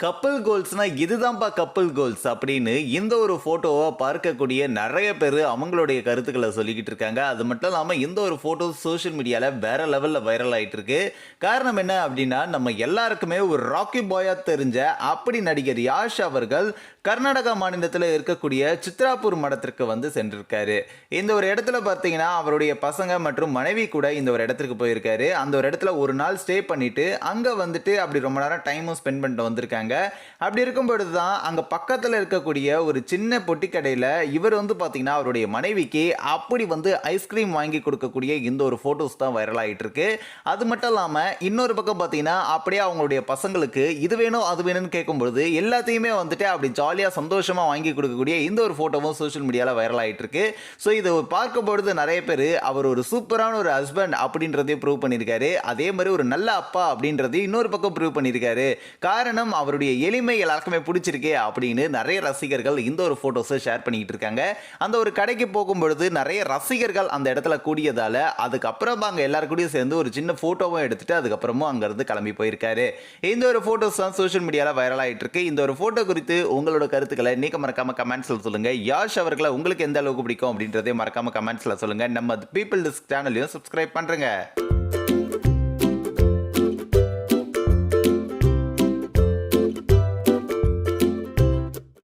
கப்பல் கோல்ஸ்னால் இதுதான்ப்பா கப்பல் கோல்ஸ் அப்படின்னு இந்த ஒரு ஃபோட்டோவை பார்க்கக்கூடிய நிறைய பேர் அவங்களுடைய கருத்துக்களை சொல்லிக்கிட்டு இருக்காங்க. அது மட்டும் இல்லாமல் இந்த ஒரு ஃபோட்டோ சோஷியல் மீடியாவில் வேற லெவலில் வைரல் ஆயிட்டு இருக்கு காரணம் என்ன அப்படின்னா நம்ம எல்லாருக்குமே ஒரு ராக்கி பாயாக தெரிஞ்ச அப்படி நடிகர் யாஷ் அவர்கள் கர்நாடகா மாநிலத்தில் இருக்கக்கூடிய சித்ராபூர் மடத்திற்கு வந்து சென்றிருக்காரு. இந்த ஒரு இடத்துல பார்த்தீங்கன்னா அவருடைய பசங்க மற்றும் மனைவி கூட இந்த ஒரு இடத்துக்கு போயிருக்காரு. அந்த ஒரு இடத்துல ஒரு நாள் ஸ்டே பண்ணிட்டு அங்கே வந்துட்டு அப்படி ரொம்ப நேரம் டைமும் ஸ்பெண்ட் பண்ணிட்டு வந்திருக்காங்க. அப்படி இருக்கும் பொழுது தான் அங்கே பக்கத்தில் இருக்கக்கூடிய ஒரு சின்ன பொட்டி கடையில் இவர் வந்து பார்த்தீங்கன்னா அவருடைய மனைவிக்கு அப்படி வந்து ஐஸ்கிரீம் வாங்கி கொடுக்கக்கூடிய இந்த ஒரு ஃபோட்டோஸ் தான் வைரல் ஆகிட்டு இருக்கு அது மட்டும் இல்லாமல் இன்னொரு பக்கம் பார்த்தீங்கன்னா அப்படியே அவங்களுடைய பசங்களுக்கு இது வேணும் அது வேணும்னு கேட்கும்பொழுது எல்லாத்தையுமே வந்துட்டு அப்படி ஜாலியாக சந்தோஷமாக வாங்கி கொடுக்கக்கூடிய இந்த ஒரு ஃபோட்டோவும் சோஷியல் மீடியாவில் வைரல் ஆகிட்டு இருக்கு ஸோ இதை பார்க்கும் பொழுது நிறைய பேர் அவர் ஒரு சூப்பரான ஒரு ஹஸ்பண்ட் அப்படின்றதையும் ப்ரூவ் பண்ணியிருக்காரு. அதே மாதிரி ஒரு நல்ல அப்பா அப்படின்றதையும் இன்னொரு பக்கம் ப்ரூவ் பண்ணியிருக்காரு. காரணம் அவருடைய எளிமை எல்லாருக்குமே பிடிச்சிருக்கே அப்படின்னு நிறைய ரசிகர்கள் இந்த ஒரு ஃபோட்டோஸை ஷேர் பண்ணிக்கிட்டு இருக்காங்க. அந்த ஒரு கடைக்கு போகும்பொழுது நிறைய ரசிகர்கள் அந்த இடத்துல கூடியதால் அதுக்கப்புறம் அங்கே எல்லாரும் கூடயும் சேர்ந்து ஒரு சின்ன ஃபோட்டோவும் எடுத்துட்டு அதுக்கப்புறமும் அங்கேருந்து கிளம்பி போயிருக்காரு. இந்த ஒரு ஃபோட்டோஸ் தான் சோஷியல் மீடியாவில் வைரல் ஆகிட்டு இருக்கு இந்த ஒரு ஃபோட்டோ குறித்து உங்களோட கருத்துக்களை நீக்க மறக்காம கமெண்ட்ஸில் சொல்லுங்க. யாஷ் அவர்களை உங்களுக்கு எந்த அளவுக்கு பிடிக்கும் அப்படின்றதே மறக்காம கமெண்ட்ஸில் சொல்லுங்க. நம்ம பீப்பிள் டிஸ்க் சேனலையும் சப்ஸ்கிரைப் பண்ணுறேங்க